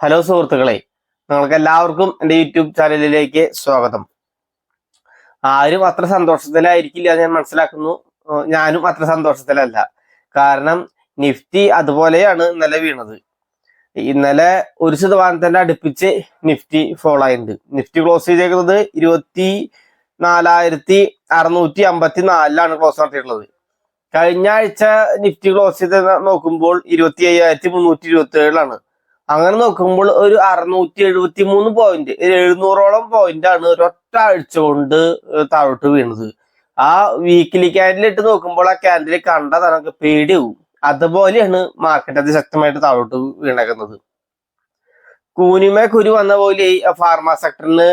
Hello സുഹൃത്തുക്കളെ നിങ്ങൾക്ക് എല്ലാവർക്കും എന്റെ യൂട്യൂബ് ചാനലിലേക്ക് സ്വാഗതം. ആരും അത്ര സന്തോഷത്തിലായിരിക്കില്ല ഞാൻ മനസ്സിലാക്കുന്നു. ഞാനും അത്ര സന്തോഷത്തിലല്ല. കാരണം നിഫ്റ്റി അതുപോലെയാണ് ഇന്നലെ വീണത്. ഇന്നലെ ഒരു ശതമാനത്തിന്റെ അടുപ്പിച്ച് നിഫ്റ്റി ഫോൾ ആയിട്ടുണ്ട്. നിഫ്റ്റി ക്ലോസ് ചെയ്തേക്കുന്നത് ഇരുപത്തി നാലായിരത്തി അറുന്നൂറ്റി അമ്പത്തി നാലിലാണ് ക്ലോസ് നടത്തിയിട്ടുള്ളത്. കഴിഞ്ഞ ആഴ്ച നിഫ്റ്റി ക്ലോസ് ചെയ്ത് നോക്കുമ്പോൾ ഇരുപത്തി അയ്യായിരത്തി മുന്നൂറ്റി ഇരുപത്തി ഏഴിലാണ് അങ്ങനെ നോക്കുമ്പോൾ ഒരു അറുന്നൂറ്റി എഴുപത്തി മൂന്ന് പോയിന്റ് എഴുന്നൂറോളം പോയിന്റ് ആണ് ഒരൊറ്റ ആഴ്ച കൊണ്ട് താഴോട്ട് വീണത്. ആ വീക്കിലി ക്യാൻഡിൽ ഇട്ട് നോക്കുമ്പോൾ ആ ക്യാൻഡിൽ കണ്ട നമുക്ക് പേടിയാവും. അതുപോലെയാണ് മാർക്കറ്റ് അതിശക്തമായിട്ട് താഴോട്ട് വീണേക്കുന്നത്. കൂനിമേ കുരു വന്ന പോലെ ഫാർമ സെക്ടറിന്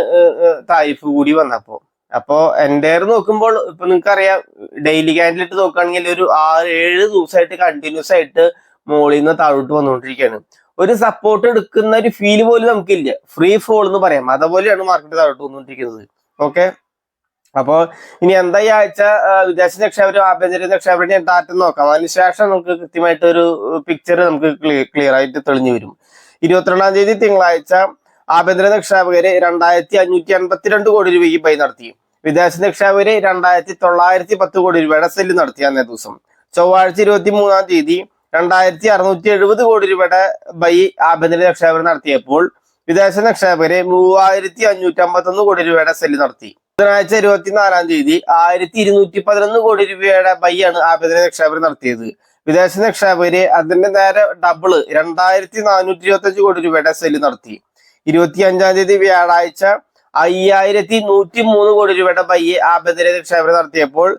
താരിഫ് കൂടി വന്നപ്പോ. അപ്പോ എന്റെ നോക്കുമ്പോൾ ഇപ്പൊ നിങ്ങൾക്ക് അറിയാം ഡെയിലി ക്യാൻഡിൽ ഇട്ട് നോക്കുകയാണെങ്കിൽ ഒരു ആറ് ഏഴ് ദിവസമായിട്ട് കണ്ടിന്യൂസ് ആയിട്ട് മോളിൽ നിന്ന് താഴോട്ട് വന്നുകൊണ്ടിരിക്കുകയാണ്. ഒരു സപ്പോർട്ട് എടുക്കുന്ന ഒരു ഫീൽ പോലും നമുക്കില്ല. ഫ്രീ ഫോൾ എന്ന് പറയാം. അതേപോലെയാണ് മാർക്കറ്റ് താഴോട്ട് വന്നുകൊണ്ടിരിക്കുന്നത്. ഓക്കെ അപ്പോ ഇനി എന്താ ഈ ആഴ്ച വിദേശ നിക്ഷേപരും ആഭ്യന്തര നിക്ഷേപരും ഡാറ്റ നോക്കാം. അതിനുശേഷം നമുക്ക് കൃത്യമായിട്ട് ഒരു പിക്ചർ നമുക്ക് ക്ലിയർ ആയിട്ട് തെളിഞ്ഞു വരും. ഇരുപത്തിരണ്ടാം തീയതി തിങ്കളാഴ്ച ആഭ്യന്തര നിക്ഷേപകര് രണ്ടായിരത്തി അഞ്ഞൂറ്റി അൻപത്തിരണ്ട് കോടി രൂപയ്ക്ക് ബൈ നടത്തി. വിദേശ നിക്ഷേപകര് രണ്ടായിരത്തി തൊള്ളായിരത്തി പത്ത് കോടി രൂപയുടെ സെല്ല് നടത്തി അന്നേ ദിവസം. ചൊവ്വാഴ്ച ഇരുപത്തി മൂന്നാം തീയതി രണ്ടായിരത്തി അറുന്നൂറ്റി എഴുപത് കോടി രൂപയുടെ ബൈ ആഭ്യന്തര നിക്ഷേപം നടത്തിയപ്പോൾ വിദേശ നിക്ഷേപകര് മൂവായിരത്തി അഞ്ഞൂറ്റി അമ്പത്തൊന്ന് കോടി രൂപയുടെ സെല്ല് നടത്തി. ബുധനാഴ്ച ഇരുപത്തിനാലാം തീയതി ആയിരത്തി ഇരുന്നൂറ്റി പതിനൊന്ന് കോടി രൂപയുടെ ബൈ ആണ് ആഭ്യന്തര നിക്ഷേപകർ നടത്തിയത്. വിദേശ നിക്ഷേപകര് അതിന്റെ നേരെ ഡബിൾ രണ്ടായിരത്തി നാനൂറ്റി ഇരുപത്തി അഞ്ച് കോടി രൂപയുടെ സെല്ല് നടത്തി. ഇരുപത്തി അഞ്ചാം തീയതി വ്യാഴാഴ്ച അയ്യായിരത്തി നൂറ്റി മൂന്ന് കോടി രൂപയുടെ ബൈ ആഭ്യന്തര നിക്ഷേപകർ നടത്തിയപ്പോൾ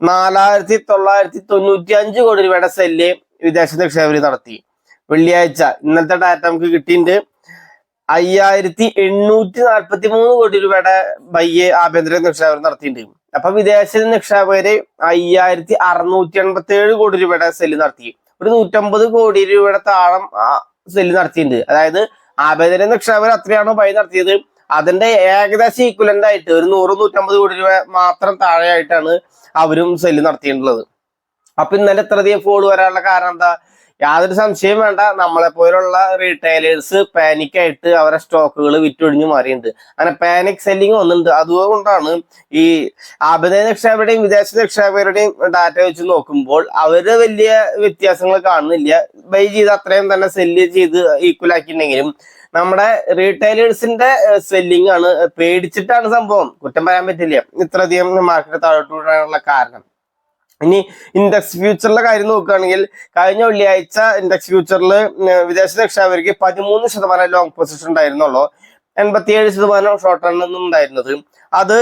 നാലായിരത്തി തൊള്ളായിരത്തി തൊണ്ണൂറ്റി അഞ്ച് കോടി രൂപയുടെ സെല്ല് വിദേശ നിക്ഷേപകർ നടത്തി. വെള്ളിയാഴ്ച ഇന്നത്തെ ഡാറ്റ നമുക്ക് കിട്ടിയിട്ടുണ്ട് അയ്യായിരത്തി എണ്ണൂറ്റി നാൽപ്പത്തി മൂന്ന് കോടി രൂപയുടെ ബയ്യെ ആഭ്യന്തര നിക്ഷേപകർ നടത്തിയിട്ടുണ്ട്. അപ്പൊ വിദേശ നിക്ഷേപകര് അയ്യായിരത്തി അറുന്നൂറ്റി എൺപത്തി ഏഴ് കോടി രൂപയുടെ സെല്ല് നടത്തി. ഒരു നൂറ്റമ്പത് കോടി രൂപയുടെ താളം സെല്ല് നടത്തിയിട്ടുണ്ട്. അതായത് ആഭ്യന്തര നിക്ഷേപകർ അത്രയാണോ ബൈ നടത്തിയത്? അതിന്റെ ഏകദേശം ഈക്വലന്റ് ആയിട്ട് ഒരു നൂറ് നൂറ്റമ്പത് കോടി രൂപ മാത്രം താഴെയായിട്ടാണ് അവരും സെല്ല് നടത്തിയിട്ടുള്ളത്. അപ്പൊ ഇന്നലെ ഇത്രയധികം ഫോൾ വരാനുള്ള കാരണം എന്താ? യാതൊരു സംശയം വേണ്ട. നമ്മളെ പോലുള്ള റീറ്റെയിലേഴ്സ് പാനിക് ആയിട്ട് അവരെ സ്റ്റോക്കുകൾ വിറ്റൊഴിഞ്ഞു മാറിയിട്ടുണ്ട്. അങ്ങനെ പാനിക് സെല്ലിങ് വന്നിട്ടുണ്ട്. അതുകൊണ്ടാണ് ഈ ആഭ്യന്തര നിക്ഷേപകരുടെയും വിദേശ നിക്ഷേപകരുടെയും ഡാറ്റ വെച്ച് നോക്കുമ്പോൾ അവർ വലിയ വ്യത്യാസങ്ങൾ കാണുന്നില്ല. ബൈ ചെയ്ത് അത്രയും തന്നെ സെല്ല് ചെയ്ത് ഈക്വൽ ആക്കിയിട്ടുണ്ടെങ്കിലും നമ്മുടെ റീറ്റെയിലേഴ്സിന്റെ സെല്ലിംഗ് ആണ്. പേടിച്ചിട്ടാണ് സംഭവം. കുറ്റം പറയാൻ പറ്റില്ല. ഇത്രയധികം മാർക്കറ്റ് താഴോട്ട് വിടാനുള്ള കാരണം. ഇനി ഇൻഡെക്സ് ഫ്യൂച്ചറിലെ കാര്യം നോക്കുകയാണെങ്കിൽ കഴിഞ്ഞ വെള്ളിയാഴ്ച ഇൻഡെക്സ് ഫ്യൂച്ചറിൽ വിദേശ നിക്ഷേപകർക്ക് പതിമൂന്ന് ശതമാനം ലോങ് പൊസിഷൻ ഉണ്ടായിരുന്നുള്ളൂ. എൺപത്തിയേഴ് ശതമാനം ഷോർട്ട് റൺ ഉണ്ടായിരുന്നത് അത്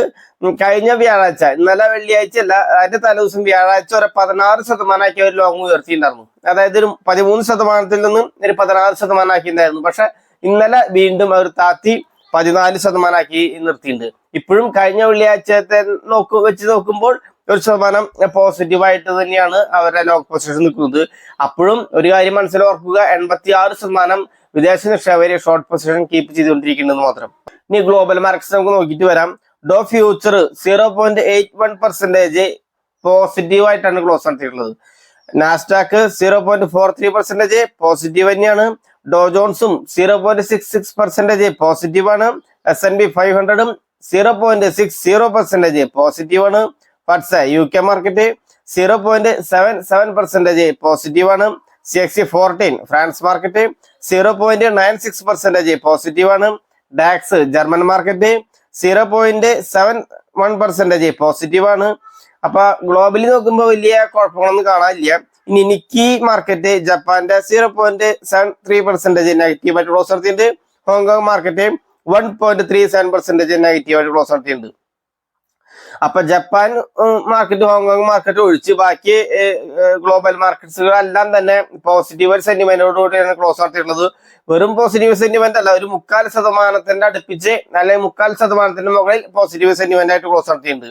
കഴിഞ്ഞ വ്യാഴാഴ്ച ഇന്നലെ വെള്ളിയാഴ്ച അല്ല അതിന്റെ തലേദിവസം വ്യാഴാഴ്ച വരെ പതിനാറ് ശതമാനമാക്കി അവർ ലോങ് ഉയർത്തിയിട്ടുണ്ടായിരുന്നു. അതായത് ഒരു പതിമൂന്ന് ശതമാനത്തിൽ നിന്നും ഒരു പതിനാറ് ശതമാനം ആക്കിയിട്ടുണ്ടായിരുന്നു പക്ഷെ ഇന്നലെ വീണ്ടും അവർ താത്തി പതിനാല് ശതമാനമാക്കി നിർത്തിയിട്ടുണ്ട്. ഇപ്പോഴും കഴിഞ്ഞ വെള്ളിയാഴ്ചത്തെ നോക്കു വെച്ച് നോക്കുമ്പോൾ ഒരു ശതമാനം പോസിറ്റീവായിട്ട് തന്നെയാണ് അവരുടെ ലോക്ക് പൊസിഷൻ നിൽക്കുന്നത്. അപ്പോഴും ഒരു കാര്യം മനസ്സിലോർക്കുക എൺപത്തി ആറ് ശതമാനം വിദേശ നിക്ഷേപകരെ ഷോർട്ട് പൊസിഷൻ കീപ്പ് ചെയ്തുകൊണ്ടിരിക്കുന്നത് മാത്രം. ഇനി ഗ്ലോബൽ മാർക്കറ്റ് നമുക്ക് നോക്കിയിട്ട് വരാം. Dow future zero point eight one percentage positive ആയിട്ടാണ് ക്ലോസ് നടത്തിയിട്ടുള്ളത്. Nasdaq zero point four three percentage positive തന്നെയാണ്. Dow ജോൺസും zero point six six percentage positive ആണ്. S N B five ഹൺഡ്രഡും zero point six zero percentage positive ആണ് U K market zero point seven seven percentage positive ആണ്. C X fourteen France market zero point nine six percentage positive ആണ്. DAX German market zero point seven one percentage positive ആണ്. അപ്പൊ globally നോക്കുമ്പോൾ വലിയ കുഴപ്പങ്ങളൊന്നും കാണാനില്ല. ഇനി നിക്കി മാർക്കറ്റ് ജപ്പാന്റെ zero point seven three percentage negative ആയിട്ട് ക്ലോസ് നടത്തിയിട്ടുണ്ട്. Hong Kong market one point three seven percentage negative ആയിട്ട് ക്ലോസ് നടത്തിയിട്ടുണ്ട്. അപ്പൊ ജപ്പാൻ മാർക്കറ്റ് ഹോങ്കോങ് മാർക്കറ്റ് ഒഴിച്ച് ബാക്കി ഗ്ലോബൽ മാർക്കറ്റ്സുകളെല്ലാം തന്നെ പോസിറ്റീവ് ഒരു സെന്റിമെന്റോടുകൂടിയാണ് ക്ലോസ് നടത്തിയിട്ടുള്ളത് വെറും പോസിറ്റീവ് സെന്റിമെന്റ് അല്ല ഒരു മുക്കാൽ ശതമാനത്തിന്റെ അടുപ്പിച്ച് അല്ലെങ്കിൽ മുക്കാൽ ശതമാനത്തിന്റെ മുകളിൽ പോസിറ്റീവ് സെന്റിമെന്റ് ആയിട്ട് ക്ലോസ് നടത്തിയിട്ടുണ്ട്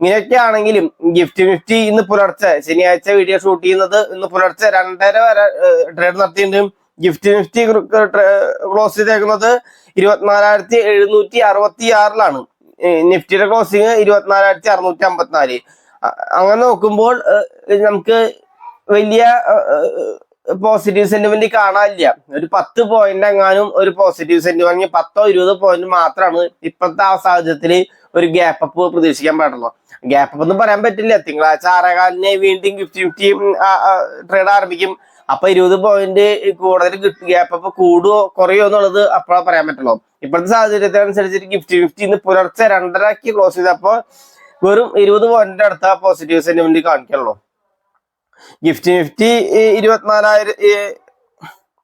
ഇങ്ങനെയൊക്കെ ആണെങ്കിലും ഗിഫ്റ്റ് നിഫ്റ്റി ഇന്ന് പുലർച്ചെ ശനിയാഴ്ച വീഡിയോ ഷൂട്ട് ചെയ്യുന്നത് ഇന്ന് പുലർച്ചെ രണ്ടര വരെ ട്രേഡ് നടത്തിയിട്ടുണ്ട്. ഗിഫ്റ്റ് നിഫ്റ്റി ക്ലോസ് ചെയ്തേക്കുന്നത് ഇരുപത്തിനാലായിരത്തി എഴുന്നൂറ്റി അറുപത്തി ആറിലാണ് നിഫ്റ്റിയുടെ ക്ലോസിങ് ഇരുപത്തിനാലായിരത്തി അറുന്നൂറ്റി അമ്പത്തിനാല് അങ്ങനെ നോക്കുമ്പോൾ നമുക്ക് വലിയ പോസിറ്റീവ് സെന്റിമെന്റ് കാണാനില്ല. ഒരു പത്ത് പോയിന്റ് എങ്ങാനും ഒരു പോസിറ്റീവ് സെന്റിമെന്റ് അല്ലെങ്കിൽ പത്തോ ഇരുപതോ പോയിന്റ് മാത്രമാണ് ഇപ്പോഴത്തെ ആ സാഹചര്യത്തിൽ ഒരു ഗ്യാപ്പ് അപ്പ് പ്രതീക്ഷിക്കാൻ പാടുള്ളൂ. ഗ്യാപ്പ് അപ്പ് ഒന്നും പറയാൻ പറ്റില്ല. തിങ്കളാഴ്ച ആറേകാലിന് വീണ്ടും ഫിഫ്റ്റി ഫിഫ്റ്റി ട്രേഡ് ആരംഭിക്കും. അപ്പൊ ഇരുപത് പോയിന്റ് കൂടുതൽ ഗ്യാപ്പ് അപ്പ് കൂടുവോ കുറയോ എന്നുള്ളത് അപ്പോഴാ പറയാൻ പറ്റുള്ളൂ. ഇപ്പോഴത്തെ സാഹചര്യത്തിനനുസരിച്ച് ഗിഫ്റ്റ് ഫിഫ്റ്റി ഇന്ന് പുലർച്ചെ രണ്ടരക്ക് ക്ലോസ് ചെയ്തപ്പോ വെറും ഇരുപത് പോയിന്റിന്റെ അടുത്ത പോസിറ്റീവ് സെന്റിമെന്റ് കാണിക്കുള്ളൂ. ഗിഫ്റ്റ് നിഫ്റ്റി ഇരുപത്തിനാലായിരം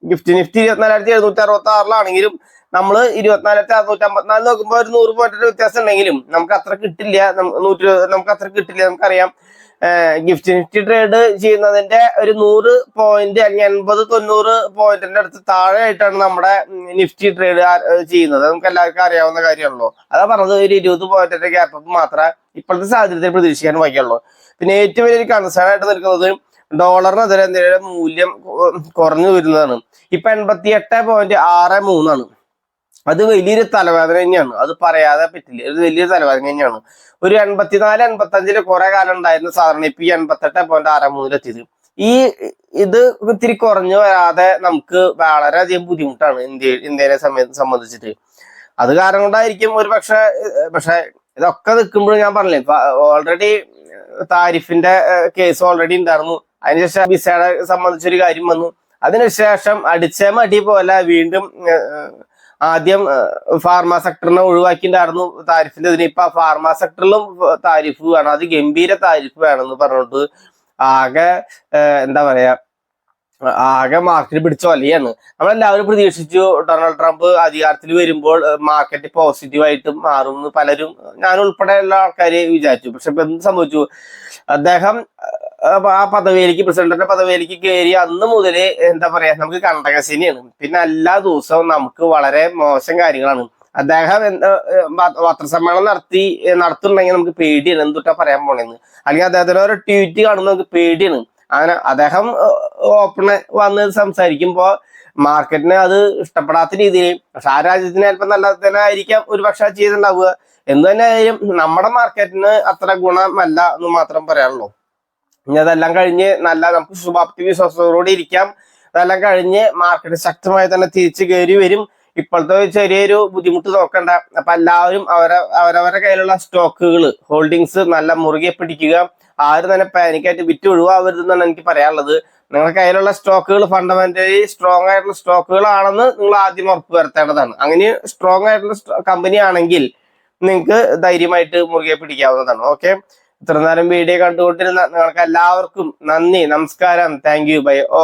ഗിഫ്റ്റ് നിഫ്റ്റി ഇരുപത്തിനാലായിരത്തി എഴുന്നൂറ്റി അറുപത്തി ആറിലാണെങ്കിലും നമ്മൾ ഇരുപത്തിനാലായിരത്തി അറുന്നൂറ്റി അമ്പത്തിനാല് നോക്കുമ്പോൾ ഒരു നൂറ് പോയിന്റിന്റെ വ്യത്യാസം ഉണ്ടെങ്കിലും നമുക്ക് അത്ര കിട്ടില്ല നൂറ്റി നമുക്ക് അത്ര കിട്ടില്ല നമുക്കറിയാം. ഗിഫ്റ്റ് നിഫ്റ്റി ട്രേഡ് ചെയ്യുന്നതിന്റെ ഒരു നൂറ് പോയിന്റ് അല്ലെങ്കിൽ എൺപത് തൊണ്ണൂറ് പോയിന്റിന്റെ അടുത്ത് താഴെ ആയിട്ടാണ് നമ്മുടെ നിഫ്റ്റി ട്രേഡ് ചെയ്യുന്നത്. നമുക്ക് എല്ലാവർക്കും അറിയാവുന്ന കാര്യമാണല്ലോ. അതാ പറഞ്ഞത് ഒരു ഇരുപത് പോയിന്റിന്റെ ഗ്യാപ്പ് മാത്രമേ ഇപ്പോഴത്തെ സാഹചര്യത്തിൽ പ്രതീക്ഷിക്കാൻ വയ്ക്കുള്ളൂ പിന്നെ ഏറ്റവും വലിയൊരു കൺസേൺ ആയിട്ട് നിൽക്കുന്നത് ഡോളറിനെതിരെ എന്തെങ്കിലും മൂല്യം കുറഞ്ഞു വരുന്നതാണ്. ഇപ്പൊ എൺപത്തി എട്ട് പോയിന്റ് ആറ് മൂന്നാണ്. അത് വലിയൊരു തലവേദന തന്നെയാണ്. അത് പറയാതെ പറ്റില്ല. ഒരു വലിയൊരു തലവേദന തന്നെയാണ്. ഒരു എൺപത്തിനാല് എൺപത്തി അഞ്ചിൽ കുറെ കാലം ഉണ്ടായിരുന്ന സാധാരണ ഇപ്പൊ ഈ എൺപത്തെട്ട് പോയിന്റ് ആറ് മൂന്നിലെത്തിയത് ഈ ഇത് ഇത്തിരി കുറഞ്ഞു വരാതെ നമുക്ക് വളരെയധികം ബുദ്ധിമുട്ടാണ് ഇന്ത്യ ഇന്ത്യനെ സമയ സംബന്ധിച്ചിട്ട്. അത് കാരണം കൊണ്ടായിരിക്കും ഒരു പക്ഷെ പക്ഷെ ഇതൊക്കെ നിൽക്കുമ്പോഴും ഞാൻ പറഞ്ഞില്ലേ ഇപ്പൊ ഓൾറെഡി താരിഫിന്റെ കേസ് ഓൾറെഡി ഉണ്ടായിരുന്നു. അതിനുശേഷം വിസയുടെ സംബന്ധിച്ചൊരു കാര്യം വന്നു. അതിനുശേഷം അടിച്ച മടി പോലെ വീണ്ടും ആദ്യം ഫാർമ സെക്ടറിനെ ഒഴിവാക്കിണ്ടായിരുന്നു താരിഫിന്റെ ഇതിന്. ഇപ്പൊ ഫാർമ സെക്ടറിലും താരിഫ് വേണം. അത് ഗംഭീര താരിഫ് വേണമെന്ന് പറഞ്ഞിട്ട് ആകെ എന്താ പറയാ ആകെ മാർക്കറ്റ് പിടിച്ച വലയാണ് നമ്മളെല്ലാവരും പ്രതീക്ഷിച്ചു ഡൊണാൾഡ് ട്രംപ് അധികാരത്തിൽ വരുമ്പോൾ മാർക്കറ്റ് പോസിറ്റീവായിട്ട് മാറും എന്ന് പലരും ഞാൻ ഉൾപ്പെടെയുള്ള ആൾക്കാർ വിചാരിച്ചു. പക്ഷെ ഇപ്പൊ എന്ത് സംഭവിച്ചു? അദ്ദേഹം ആ പദവിയിലേക്ക് പ്രസിഡന്റിന്റെ പദവിയിലേക്ക് കയറി അന്ന് മുതൽ എന്താ പറയാ നമുക്ക് കണ്ടകശനിയാണ്. പിന്നെ എല്ലാ ദിവസവും നമുക്ക് വളരെ മോശം കാര്യങ്ങളാണ്. അദ്ദേഹം എന്താ പത്രസമ്മേളനം നടത്തി നടത്തുന്നുണ്ടെങ്കിൽ നമുക്ക് പേടിയാണ്. എന്തുട്ടാ പറയാൻ പോണെന്ന്. അല്ലെങ്കിൽ അദ്ദേഹത്തിന്റെ ഒരു ട്വീറ്റ് കാണുമ്പോൾ നമുക്ക് പേടിയാണ്. അങ്ങനെ അദ്ദേഹം ഓപ്പണ് വന്ന് സംസാരിക്കുമ്പോ മാർക്കറ്റിന് അത് ഇഷ്ടപ്പെടാത്ത രീതിയിൽ പക്ഷെ ആ രാജ്യത്തിന് ചിലപ്പോൾ നല്ല തന്നെ ആയിരിക്കാം ഒരു പക്ഷെ ചെയ്തിട്ടുണ്ടാവുക. എന്ന് തന്നെ ആയാലും നമ്മുടെ മാർക്കറ്റിന് അത്ര ഗുണമല്ല എന്ന് മാത്രം പറയാനുള്ളൂ. ഇനി അതെല്ലാം കഴിഞ്ഞ് നല്ല നമുക്ക് ശുഭാപ്തി വിശ്വാസത്തോടെ ഇരിക്കാം. അതെല്ലാം കഴിഞ്ഞ് മാർക്കറ്റ് ശക്തമായി തന്നെ തിരിച്ചു കയറി വരും. ഇപ്പോഴത്തെ ചെറിയൊരു ബുദ്ധിമുട്ട് നോക്കണ്ട. അപ്പൊ എല്ലാവരും അവരെ അവരവരുടെ കയ്യിലുള്ള സ്റ്റോക്കുകൾ ഹോൾഡിങ്സ് നല്ല മുറുകെ പിടിക്കുക. ആരും തന്നെ പാനിക്കായിട്ട് വിറ്റ് ഒഴിവാകരുതെന്നാണ് എനിക്ക് പറയാനുള്ളത്. നിങ്ങളുടെ കയ്യിലുള്ള സ്റ്റോക്കുകൾ ഫണ്ടമെന്റലി സ്ട്രോങ് ആയിട്ടുള്ള സ്റ്റോക്കുകളാണെന്ന് നിങ്ങൾ ആദ്യം ഉറപ്പ് വരുത്തേണ്ടതാണ്. അങ്ങനെ സ്ട്രോങ് ആയിട്ടുള്ള കമ്പനി ആണെങ്കിൽ നിങ്ങൾക്ക് ധൈര്യമായിട്ട് മുറുകെ പിടിക്കാവുന്നതാണ്. ഓക്കെ ഇത്ര വീഡിയോ കണ്ടുകൊണ്ടിരുന്ന നിങ്ങൾക്ക് എല്ലാവർക്കും നന്ദി നമസ്കാരം. Thank you by oh